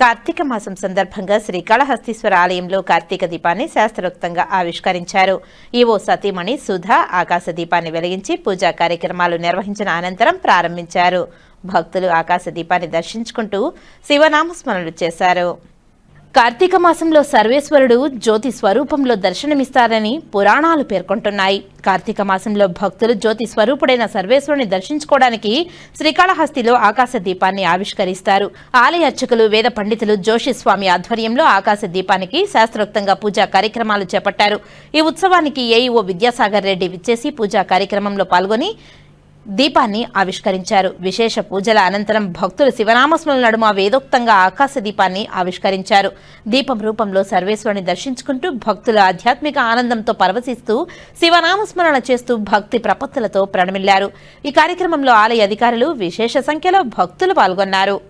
కార్తీక మాసం సందర్భంగా శ్రీకాళహస్తీశ్వర ఆలయంలో కార్తీక దీపాన్ని శాస్త్రోక్తంగా ఆవిష్కరించారు. ఈవో సతీమణి సుధా ఆకాశ దీపాన్ని వెలిగించి పూజా కార్యక్రమాలు నిర్వహించిన అనంతరం ప్రారంభించారు. భక్తులు ఆకాశ దీపాన్ని దర్శించుకుంటూ శివనామస్మరణలు చేశారు. కార్తీక మాసంలో సర్వేశ్వరుడు జ్యోతి స్వరూపంలో దర్శనమిస్తారని పురాణాలు పేర్కొంటున్నాయి. కార్తీక మాసంలో భక్తులు జ్యోతి స్వరూపుడైన సర్వేశ్వరుని దర్శించుకోవడానికి శ్రీకాళహస్తిలో ఆకాశ దీపాన్ని ఆవిష్కరిస్తారు. ఆలయ అర్చకులు వేద పండితులు జోషి స్వామి ఆధ్వర్యంలో ఆకాశ దీపానికి శాస్త్రోక్తంగా పూజా కార్యక్రమాలు చేపట్టారు. ఈ ఉత్సవానికి ఏఈఓ విద్యాసాగర్ రెడ్డి విచ్చేసి పూజా కార్యక్రమంలో పాల్గొని దీపాన్ని ఆవిష్కరించారు. విశేష పూజల అనంతరం భక్తులు శివనామస్మరణ నడుమ వేదోక్తంగా ఆకాశ దీపాన్ని ఆవిష్కరించారు. దీపం రూపంలో సర్వేశ్వరుని దర్శించుకుంటూ భక్తుల ఆధ్యాత్మిక ఆనందంతో పరవశిస్తూ శివనామస్మరణ చేస్తూ భక్తి ప్రపత్తులతో ప్రణమిల్లారు. ఈ కార్యక్రమంలో ఆలయ అధికారులు విశేష సంఖ్యలో భక్తులు పాల్గొన్నారు.